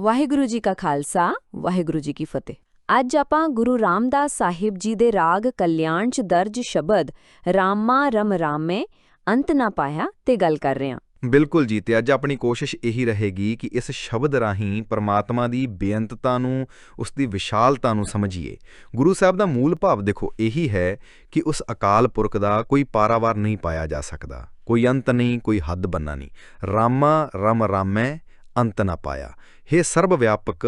ਵਾਹਿਗੁਰੂ ਜੀ ਕਾ ਖਾਲਸਾ, ਵਾਹਿਗੁਰੂ ਜੀ ਕੀ ਫਤਿਹ। ਅੱਜ ਆਪਾਂ ਗੁਰੂ ਰਾਮਦਾਸ ਸਾਹਿਬ ਜੀ ਦੇ ਰਾਗ ਕਲਿਆਣ ਚ ਦਰਜ ਸ਼ਬਦ ਰਾਮਾ ਰਮ ਰਾਮੇ ਅੰਤ ਨਾ ਪਾਇਆ ਤੇ ਗੱਲ ਕਰ ਰਹੇ ਹਾਂ। ਬਿਲਕੁਲ ਜੀ, ਤੇ ਅੱਜ ਆਪਣੀ ਕੋਸ਼ਿਸ਼ ਇਹੀ ਰਹੇਗੀ ਕਿ ਇਸ ਸ਼ਬਦ ਰਾਹੀਂ ਪਰਮਾਤਮਾ ਦੀ ਬੇਅੰਤਤਾ ਨੂੰ, ਉਸ ਦੀ ਵਿਸ਼ਾਲਤਾ ਨੂੰ ਸਮਝੀਏ। ਗੁਰੂ ਸਾਹਿਬ ਦਾ ਮੂਲ ਭਾਵ ਦੇਖੋ, ਇਹੀ ਹੈ ਕਿ ਉਸ ਅਕਾਲ ਪੁਰਖ ਦਾ ਕੋਈ ਪਾਰਾਵਾਰ ਨਹੀਂ ਪਾਇਆ ਜਾ ਸਕਦਾ। ਕੋਈ ਅੰਤ ਨਹੀਂ, ਕੋਈ ਹੱਦ ਬੰਨਾ ਨਹੀਂ ਰਾਮਾ ਰਮ ਰਾਮੈ ਅੰਤ ਨਾ ਪਾਇਆ। हे ਸਰਬ ਵਿਆਪਕ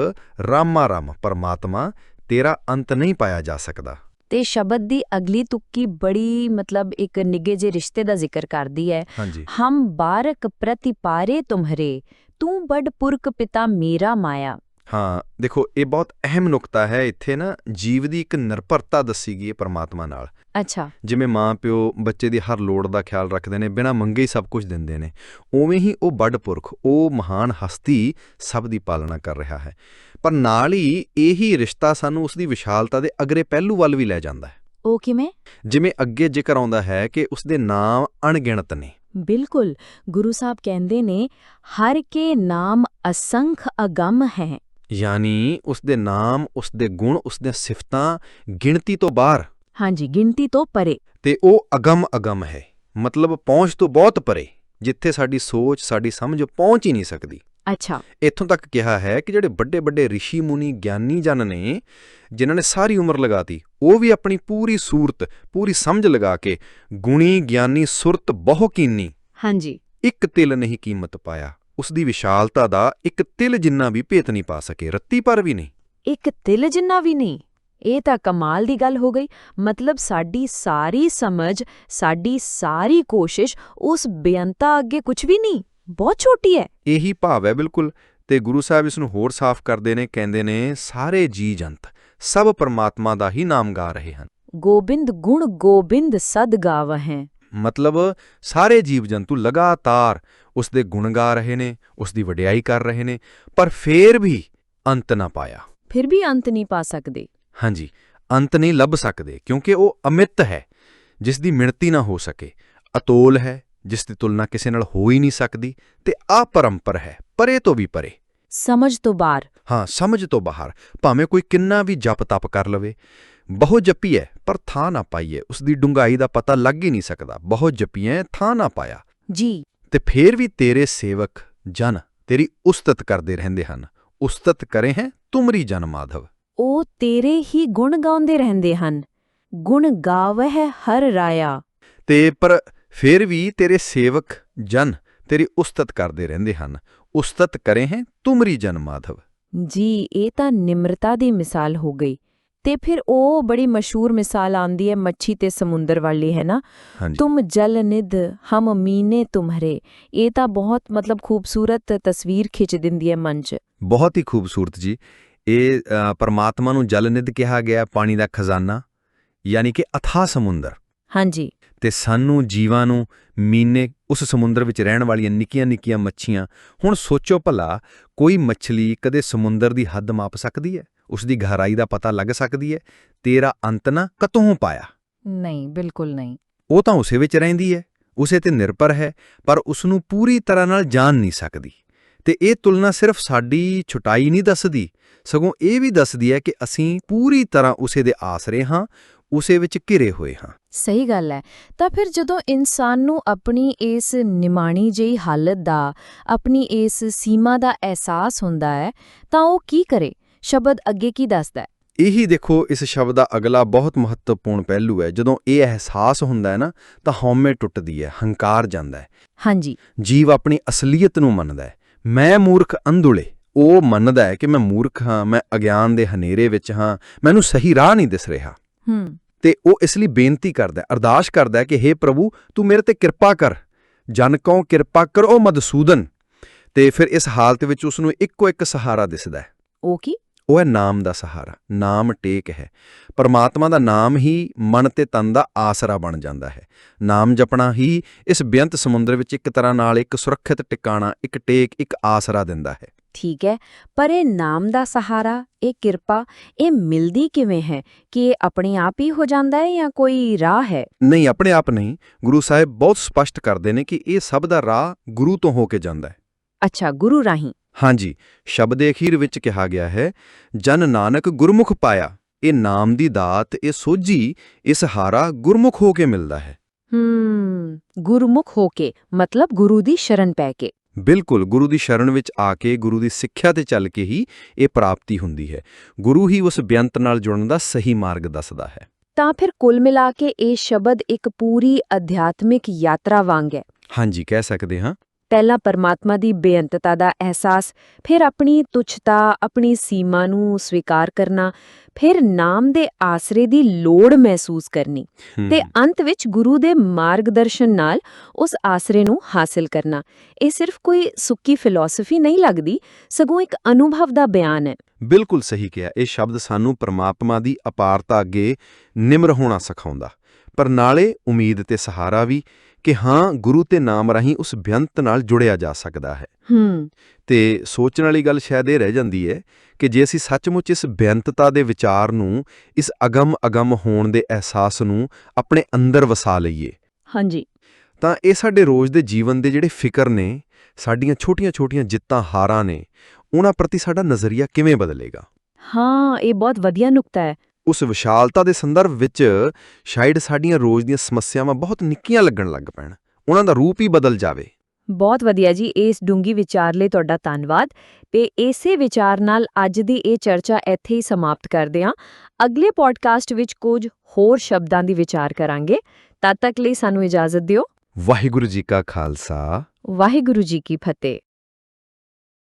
ਰਾਮਾ ਰਾਮ ਪਰਮਾਤਮਾ ਤੇਰਾ ਅੰਤ ਨਹੀਂ ਪਾਇਆ ਜਾ ਸਕਦਾ। ਤੇ ਸ਼ਬਦ ਦੀ ਅਗਲੀ ਤੁੱਕੀ ਬੜੀ ਮਤਲਬ ਇੱਕ ਨਿੱਗੇ ਜੇ ਰਿਸ਼ਤੇ ਦਾ ਜ਼ਿਕਰ ਕਰਦੀ ਹੈ ਹਮ ਬਾਰਕ ਪ੍ਰਤਿਪਾਰੇ ਤੁਮਹਰੇ ਤੂੰ ਬੜ ਪੁਰਖ ਪਿਤਾ ਮੇਰਾ ਮਾਇਆ। ਹਾਂ ਦੇਖੋ ਇਹ ਬਹੁਤ ਅਹਿਮ ਨੁਕਤਾ ਹੈ ਇੱਥੇ ਨਾ ਜੀਵ ਦੀ ਇੱਕ ਨਿਰਭਰਤਾ ਦੱਸੀ ਗਈ ਹੈ ਪਰਮਾਤਮਾ ਨਾਲ। ਅੱਛਾ। ਜਿਵੇਂ ਮਾਂ ਪਿਓ ਬੱਚੇ ਦੀ ਹਰ ਲੋੜ ਦਾ ਖਿਆਲ ਰੱਖਦੇ ਨੇ ਬਿਨਾਂ ਮੰਗੇ ਹੀ ਸਭ ਕੁਝ ਦਿੰਦੇ ਨੇ। ਉਵੇਂ ਹੀ ਉਹ ਵੱਡ ਪੁਰਖ ਉਹ ਮਹਾਨ ਹਸਤੀ ਸਭ ਦੀ ਪਾਲਣਾ ਕਰ ਰਿਹਾ ਹੈ। ਪਰ ਨਾਲ ਹੀ ਇਹੀ ਰਿਸ਼ਤਾ ਸਾਨੂੰ ਉਸ ਦੀ ਵਿਸ਼ਾਲਤਾ ਦੇ ਅਗਰੇ ਪਹਿਲੂ ਵੱਲ ਵੀ ਲੈ ਜਾਂਦਾ ਹੈ। ਉਹ ਕਿਵੇਂ? ਜਿਵੇਂ ਅੱਗੇ ਜ਼ਿਕਰ ਆਉਂਦਾ ਹੈ ਕਿ ਉਸ ਦੇ ਨਾਮ ਅਣਗਿਣਤ ਨੇ। ਬਿਲਕੁਲ। ਗੁਰੂ ਸਾਹਿਬ ਕਹਿੰਦੇ ਨੇ ਹਰ ਕੇ ਨਾਮ ਅਸੰਖ ਅਗੰਮ ਹੈ। ਯਾਨੀ ਉਸ ਦੇ ਨਾਮ ਉਸ ਦੇ ਗੁਣ ਉਸ ਦੀਆਂ ਸਿਫਤਾਂ ਗਿਣਤੀ ਤੋਂ ਬਾਹਰ। ਹਾਂਜੀ ਗਿਣਤੀ ਤੋਂ ਪਰੇ। ਤੇ ਉਹ ਅਗਮ ਅਗਮ ਹੈ। ਮਤਲਬ ਪਹੁੰਚ ਤੋਂ ਬਹੁਤ ਪਰੇ ਜਿੱਥੇ ਸਾਡੀ ਸੋਚ ਸਾਡੀ ਸਮਝ ਪਹੁੰਚ ਹੀ ਨਹੀਂ ਸਕਦੀ। ਅੱਛਾ। ਇੱਥੋਂ ਤੱਕ ਕਿਹਾ ਹੈ ਕਿ ਜਿਹੜੇ ਵੱਡੇ ਵੱਡੇ ઋષਿ ਮੁਨੀ ਗਿਆਨੀ ਜਨ ਨੇ ਜਿਨ੍ਹਾਂ ਨੇ ਸਾਰੀ ਉਮਰ ਲਗਾਤੀ ਉਹ ਵੀ ਆਪਣੀ ਪੂਰੀ ਸੂਰਤ ਪੂਰੀ ਸਮਝ ਲਗਾ ਕੇ ਗੁਣੀ ਗਿਆਨੀ ਸੁਰਤ ਬਹੁ ਕੀਨੀ। ਹਾਂਜੀ। ਇੱਕ ਤਿਲ ਨਹੀਂ ਕੀਮਤ ਪਾਇਆ। ਉਸ ਦੀ ਵਿਸ਼ਾਲਤਾ ਦਾ ਇੱਕ ਤਿਲ ਜਿੰਨਾ ਵੀ ਭੇਤ ਨਹੀਂ ਪਾ ਸਕੇ ਰੱਤੀ ਪਰ ਵੀ ਨਹੀਂ। ਇੱਕ ਤਿਲ ਜਿੰਨਾ ਵੀ ਨਹੀਂ ਇਹ ਤਾਂ ਕਮਾਲ ਦੀ ਗੱਲ ਹੋ ਗਈ। ਮਤਲਬ ਸਾਡੀ ਸਾਰੀ ਸਮਝ ਸਾਡੀ ਸਾਰੀ ਕੋਸ਼ਿਸ਼ ਉਸ ਬੇਅੰਤਾ ਅੱਗੇ ਕੁਝ ਵੀ ਨਹੀਂ ਬਹੁਤ ਛੋਟੀ ਹੈ। ਇਹੀ ਭਾਵ ਹੈ ਬਿਲਕੁਲ ਤੇ ਗੁਰੂ ਸਾਹਿਬ ਇਸ ਨੂੰ ਹੋਰ ਸਾਫ਼ ਕਰਦੇ ਨੇ ਕਹਿੰਦੇ ਨੇ ਸਾਰੇ ਜੀ ਜੰਤ ਸਭ ਪਰਮਾਤਮਾ ਦਾ ਹੀ ਨਾਮ ਗਾ ਰਹੇ ਹਨ। ਗੋਬਿੰਦ ਗੁਣ ਗੋਬਿੰਦ ਸਦ ਗਾਵਹਿ। ਮਤਲਬ ਸਾਰੇ ਜੀਵ ਜੰਤੂ ਲਗਾਤਾਰ ਉਸ ਦੇ ਗੁਣ ਗਾ ਰਹੇ ਨੇ ਉਸ ਦੀ ਵਡਿਆਈ ਕਰ ਰਹੇ ਨੇ ਪਰ ਫੇਰ ਵੀ ਅੰਤ ਨਾ ਪਾਇਆ। ਫਿਰ ਵੀ ਅੰਤ ਨਹੀਂ ਪਾ ਸਕਦੇ। ਹਾਂਜੀ ਅੰਤ ਨਹੀਂ ਲੱਭ ਸਕਦੇ ਕਿਉਂਕਿ ਉਹ ਅਮਿਤ ਹੈ ਜਿਸ ਦੀ ਮਿਣਤੀ ਨਾ ਹੋ ਸਕੇ। ਅਤੋਲ ਹੈ ਜਿਸ ਦੀ ਤੁਲਨਾ ਕਿਸੇ ਨਾਲ ਹੋ ਹੀ ਨਹੀਂ ਸਕਦੀ ਤੇ ਅਪਰੰਪਰ ਹੈ ਪਰੇ ਤੋਂ ਵੀ ਪਰੇ। ਸਮਝ ਤੋਂ ਬਾਹਰ। ਹਾਂ ਸਮਝ ਤੋਂ ਬਾਹਰ ਭਾਵੇਂ ਕੋਈ ਕਿੰਨਾ ਵੀ ਜਪ ਤਪ ਕਰ ਲਵੇ। ਬਹੁਤ ਜਪੀਐ ਪਰ ਥਾਂ ਨਾ ਪਾਈਏ ਉਸ ਦੀ ਡੂੰਘਾਈ ਦਾ ਪਤਾ ਲੱਗ ਹੀ ਨਹੀਂ ਸਕਦਾ। ਬਹੁਤ ਜਪੀਐ ਥਾਂ ਨਾ ਪਾਇਆ। ਜੀ। ਤੇ ਫੇਰ ਵੀ ਤੇਰੇ ਸੇਵਕ ਜਨ ਤੇਰੀ ਉਸਤਤ ਕਰਦੇ ਰਹਿੰਦੇ ਹਨ। ਉਸਤਤ ਕਰੇ ਹੈ ਤੁਮਰੀ ਜਨ ਮਾਧਵ। ਉਹ ਤੇਰੇ ਹੀ ਗੁਣ ਗਾਉਂਦੇ ਰਹਿੰਦੇ ਹਨ। ਗੁਣ ਗਾਵਹਿ ਹਰ ਰਾਇਆ। ਤੇ ਪਰ ਫੇਰ ਵੀ ਤੇਰੇ ਸੇਵਕ ਜਨ ਤੇਰੀ ਉਸਤਤ ਕਰਦੇ ਰਹਿੰਦੇ ਹਨ। ਉਸਤਤ ਕਰੇ ਹੈ ਤੁਮਰੀ ਜਨ ਮਾਧਵ। ਜੀ ਇਹ ਤਾਂ ਨਿਮਰਤਾ ਦੀ ਮਿਸਾਲ ਹੋ ਗਈ। ਤੇ ਫਿਰ ਉਹ ਬੜੀ ਮਸ਼ਹੂਰ ਮਿਸਾਲ ਆਂਦੀ ਹੈ ਮੱਛੀ ਤੇ ਸਮੁੰਦਰ ਵਾਲੀ ਹੈ ਨਾ? ਤੁਮ ਜਲ ਨਿਧ ਹਮ ਮੀਨੇ ਤੁਮਹਰੇ। ਇਹ ਤਾਂ ਬਹੁਤ ਮਤਲਬ ਖੂਬਸੂਰਤ ਤਸਵੀਰ ਖਿੱਚ ਦਿੰਦੀ ਹੈ ਮਨ 'ਚ। ਬਹੁਤ ਹੀ ਖੂਬਸੂਰਤ ਜੀ। ਇਹ ਪਰਮਾਤਮਾ ਨੂੰ ਜਲ ਨਿਧ ਕਿਹਾ ਗਿਆ ਪਾਣੀ ਦਾ ਖਜ਼ਾਨਾ ਯਾਨੀ ਕਿ ਅਥਾ ਸਮੁੰਦਰ। ਹਾਂਜੀ। ਤੇ ਸਾਨੂੰ ਜੀਵਾਂ ਨੂੰ ਮੀਨੇ ਉਸ ਸਮੁੰਦਰ ਵਿੱਚ ਰਹਿਣ ਵਾਲੀਆਂ ਨਿੱਕੀਆਂ-ਨਿੱਕੀਆਂ ਮੱਛੀਆਂ ਹੁਣ ਸੋਚੋ ਭਲਾ ਕੋਈ ਮੱਛਲੀ ਕਦੇ ਸਮੁੰਦਰ ਦੀ ਹੱਦ ਮਾਪ ਸਕਦੀ ਹੈ? ਉਸ ਦੀ ਗਹਿਰਾਈ ਦਾ ਪਤਾ ਲੱਗ ਸਕਦੀ ਹੈ। ਤੇਰਾ ਅੰਤ ਨਾ ਕਤੋਂ ਪਾਇਆ? ਨਹੀਂ ਬਿਲਕੁਲ ਨਹੀਂ। ਉਹ ਤਾਂ ਉਸੇ ਵਿੱਚ ਰਹਿੰਦੀ ਹੈ। ਉਸੇ ਤੇ ਨਿਰਭਰ ਹੈ ਪਰ ਉਸ ਨੂੰ ਪੂਰੀ ਤਰ੍ਹਾਂ ਨਾਲ ਜਾਣ ਨਹੀਂ ਸਕਦੀ। ਤੇ ਇਹ ਤੁਲਨਾ ਸਿਰਫ ਸਾਡੀ ਛੁਟਾਈ ਨਹੀਂ ਦੱਸਦੀ। ਸਗੋਂ ਇਹ ਵੀ ਦੱਸਦੀ ਹੈ ਕਿ ਅਸੀਂ ਪੂਰੀ ਤਰ੍ਹਾਂ ਉਸੇ ਦੇ ਆਸਰੇ ਹਾਂ ਉਸੇ ਵਿੱਚ ਘਿਰੇ ਹੋਏ ਹਾਂ। ਸਹੀ ਗੱਲ ਹੈ। ਤਾਂ ਫਿਰ ਜਦੋਂ ਇਨਸਾਨ ਨੂੰ ਆਪਣੀ ਇਸ ਨਿਮਾਣੀ ਜਿਹੀ ਹਾਲਤ ਦਾ ਆਪਣੀ ਇਸ ਸੀਮਾ ਦਾ ਅਹਿਸਾਸ ਹੁੰਦਾ ਹੈ ਤਾਂ ਉਹ ਕੀ ਕਰੇ? ਸ਼ਬਦ ਅੱਗੇ ਕੀ ਦੱਸਦਾ ਹੈ? ਇਹੀ ਦੇਖੋ ਇਸ ਸ਼ਬਦ ਦਾ ਅਗਲਾ ਬਹੁਤ ਮਹੱਤਵਪੂਰਨ ਪਹਿਲੂ ਹੈ। ਜਦੋਂ ਇਹ ਅਹਿਸਾਸ ਹੁੰਦਾ ਹੈ ਨਾ ਤਾਂ ਹਉਮੈ ਟੁੱਟਦੀ ਹੈ ਹੰਕਾਰ ਜਾਂਦਾ ਹੈ। ਹਾਂਜੀ। ਜੀਵ ਆਪਣੀ ਅਸਲੀਅਤ ਨੂੰ ਮੰਨਦਾ ਹੈ। ਮੈਂ ਮੂਰਖ ਅੰਧੁਲੇ ਉਹ ਮੰਨਦਾ ਹੈ ਕਿ ਮੈਂ ਮੂਰਖ ਹਾਂ ਮੈਂ ਅਗਿਆਨ ਦੇ ਹਨੇਰੇ ਵਿੱਚ ਹਾਂ ਮੈਨੂੰ ਸਹੀ ਰਾਹ ਨਹੀਂ ਦਿਸ ਰਿਹਾ। ਹੂੰ। ਤੇ ਉਹ ਇਸ ਲਈ ਬੇਨਤੀ ਕਰਦਾ ਹੈ ਅਰਦਾਸ ਕਰਦਾ ਹੈ ਕਿ हे ਪ੍ਰਭੂ ਤੂੰ ਮੇਰੇ ਤੇ ਕਿਰਪਾ ਕਰ। ਜਨ ਕਉ ਕਿਰਪਾ ਕਰ ਮਦਸੂਦਨ ਤੇ ਫਿਰ ਇਸ ਹਾਲਤ ਵਿੱਚ ਉਸ ਨੂੰ ਇੱਕੋ ਇੱਕ ਸਹਾਰਾ ਦਿਸਦਾ ਹੈ। ਉਹ ਕੀ? ਉਹ ਹੈ ਨਾਮ ਦਾ ਸਹਾਰਾ ਨਾਮ ਟੇਕ ਹੈ। ਪਰਮਾਤਮਾ ਦਾ ਨਾਮ ਹੀ ਮਨ ਤੇ ਤਨ ਦਾ ਆਸਰਾ ਬਣ ਜਾਂਦਾ ਹੈ। ਨਾਮ ਜਪਣਾ ਹੀ ਇਸ ਬੇਅੰਤ ਸਮੁੰਦਰ ਵਿੱਚ ਇੱਕ ਤਰ੍ਹਾਂ ਨਾਲ ਇੱਕ ਸੁਰੱਖਿਅਤ ਟਿਕਾਣਾ ਇੱਕ ਟੇਕ ਇੱਕ ਆਸਰਾ ਦਿੰਦਾ ਹੈ। ਠੀਕ ਹੈ ਪਰ ਇਹ ਨਾਮ ਦਾ ਸਹਾਰਾ ਇਹ ਕਿਰਪਾ ਇਹ ਮਿਲਦੀ ਕਿਵੇਂ ਹੈ? ਕਿ ਇਹ ਆਪਣੇ ਆਪ ਹੀ ਹੋ ਜਾਂਦਾ ਹੈ ਜਾਂ ਕੋਈ ਰਾਹ ਹੈ? ਨਹੀਂ ਆਪਣੇ ਆਪ ਨਹੀਂ। ਗੁਰੂ ਸਾਹਿਬ ਬਹੁਤ ਸਪਸ਼ਟ ਕਰਦੇ ਨੇ ਕਿ ਇਹ ਸਭ ਦਾ ਰਾਹ ਗੁਰੂ ਤੋਂ ਹੋ ਕੇ ਜਾਂਦਾ ਹੈ। ਅੱਛਾ ਗੁਰੂ ਰਾਹੀਂ। ਹਾਂਜੀ ਸ਼ਬਦ ਦੇ ਅਖੀਰ ਵਿੱਚ ਕਿਹਾ ਗਿਆ ਹੈ ਜਨ ਨਾਨਕ ਗੁਰਮੁਖ ਪਾਇਆ ਇਹ ਨਾਮ ਦੀ ਦਾਤ ਇਹ ਸੋਝੀ ਇਹ ਸਹਾਰਾ ਗੁਰਮੁਖ ਹੋ ਕੇ ਮਿਲਦਾ ਹੈ। ਹੂੰ ਗੁਰਮੁਖ ਹੋ ਕੇ ਮਤਲਬ ਗੁਰੂ ਦੀ ਸ਼ਰਨ ਪੈ ਕੇ। ਬਿਲਕੁਲ ਗੁਰੂ ਦੀ ਸ਼ਰਨ ਵਿੱਚ ਆ ਕੇ ਗੁਰੂ ਦੀ ਸਿੱਖਿਆ ਤੇ ਚੱਲ ਕੇ ਹੀ ਇਹ ਪ੍ਰਾਪਤੀ ਹੁੰਦੀ ਹੈ। ਗੁਰੂ ਹੀ ਉਸ ਬੇਅੰਤ ਨਾਲ ਜੁੜਨ ਦਾ ਸਹੀ ਮਾਰਗ ਦੱਸਦਾ ਹੈ। ਤਾਂ ਫਿਰ ਕੁੱਲ ਮਿਲਾ ਕੇ ਇਹ ਸ਼ਬਦ ਇੱਕ ਪੂਰੀ ਅਧਿਆਤਮਿਕ ਯਾਤਰਾ ਵਾਂਗ ਹੈ। ਹਾਂਜੀ ਕਹਿ ਸਕਦੇ ਹਾਂ ਪਹਿਲਾਂ ਪਰਮਾਤਮਾ ਦੀ ਬੇਅੰਤਤਾ ਦਾ ਅਹਿਸਾਸ ਫਿਰ ਆਪਣੀ ਤੁੱਛਤਾ ਆਪਣੀ ਸੀਮਾ ਨੂੰ ਸਵੀਕਾਰ ਕਰਨਾ ਫਿਰ ਨਾਮ ਦੇ ਆਸਰੇ ਦੀ ਲੋੜ ਮਹਿਸੂਸ ਕਰਨੀ ਤੇ ਅੰਤ ਵਿੱਚ ਗੁਰੂ ਦੇ ਮਾਰਗਦਰਸ਼ਨ ਨਾਲ ਉਸ ਆਸਰੇ ਨੂੰ ਹਾਸਲ ਕਰਨਾ। ਇਹ ਸਿਰਫ ਕੋਈ ਸੁੱਕੀ ਫਿਲਾਸਫੀ ਨਹੀਂ ਲੱਗਦੀ ਸਗੋਂ ਇੱਕ ਅਨੁਭਵ ਦਾ ਬਿਆਨ ਹੈ। ਬਿਲਕੁਲ ਸਹੀ ਕਿਹਾ ਇਹ ਸ਼ਬਦ ਸਾਨੂੰ ਪਰਮਾਤਮਾ ਦੀ ਅਪਾਰਤਾ ਅੱਗੇ ਨਿਮਰ ਹੋਣਾ ਸਿਖਾਉਂਦਾ। ਪਰ ਨਾਲੇ ਉਮੀਦ ਤੇ ਸਹਾਰਾ ਵੀ ਕਿ ਹਾਂ ਗੁਰੂ ਤੇ ਨਾਮ ਰਾਹੀਂ ਉਸ ਬੇਅੰਤ ਨਾਲ ਜੁੜਿਆ ਜਾ ਸਕਦਾ ਹੈ। ਹੂੰ। ਤੇ ਸੋਚਣ ਵਾਲੀ ਗੱਲ ਸ਼ਾਇਦ ਇਹ ਰਹਿ ਜਾਂਦੀ ਹੈ ਕਿ ਜੇ ਅਸੀਂ ਸੱਚਮੁੱਚ ਇਸ ਬੇਅੰਤਤਾ ਦੇ ਵਿਚਾਰ ਨੂੰ ਇਸ ਅਗਮ ਅਗਮ ਹੋਣ ਦੇ ਅਹਿਸਾਸ ਨੂੰ ਆਪਣੇ ਅੰਦਰ ਵਸਾ ਲਈਏ। ਹਾਂਜੀ। ਤਾਂ ਇਹ ਸਾਡੇ ਰੋਜ਼ ਦੇ ਜੀਵਨ ਦੇ ਜਿਹੜੇ ਫਿਕਰ ਨੇ ਸਾਡੀਆਂ ਛੋਟੀਆਂ-ਛੋਟੀਆਂ ਜਿੱਤਾਂ ਹਾਰਾਂ ਨੇ ਉਹਨਾਂ ਪ੍ਰਤੀ ਸਾਡਾ ਨਜ਼ਰੀਆ ਕਿਵੇਂ ਬਦਲੇਗਾ? ਹਾਂ ਇਹ ਬਹੁਤ ਵਧੀਆ ਨੁਕਤਾ ਹੈ। ਉਸ ਵਿਸ਼ਾਲਤਾ ਦੇ ਸੰਦਰਭ ਵਿੱਚ ਸ਼ਾਇਦ ਸਾਡੀਆਂ ਰੋਜ਼ ਦੀਆਂ ਸਮੱਸਿਆਵਾਂ ਬਹੁਤ ਨਿੱਕੀਆਂ ਲੱਗਣ ਲੱਗ ਪੈਣ। ਉਹਨਾਂ ਦਾ ਰੂਪ ਹੀ ਬਦਲ ਜਾਵੇ। ਬਹੁਤ ਵਧੀਆ ਜੀ ਇਸ ਡੂੰਗੀ ਵਿਚਾਰ ਲਈ ਤੁਹਾਡਾ ਧੰਨਵਾਦ। ਤੇ ਇਸੇ ਵਿਚਾਰ ਨਾਲ ਅੱਜ ਦੀ ਇਹ ਚਰਚਾ ਇੱਥੇ ਹੀ ਸਮਾਪਤ ਕਰਦੇ ਹਾਂ। ਅਗਲੇ ਪੋਡਕਾਸਟ ਵਿੱਚ ਕੁਝ ਹੋਰ ਸ਼ਬਦਾਂ ਦੀ ਵਿਚਾਰ ਕਰਾਂਗੇ। ਤਦ ਤੱਕ ਲਈ ਸਾਨੂੰ ਇਜਾਜ਼ਤ ਦਿਓ। ਵਾਹਿਗੁਰੂ ਜੀ ਕਾ ਖਾਲਸਾ। ਵਾਹਿਗੁਰੂ ਜੀ ਕੀ ਫਤਿਹ।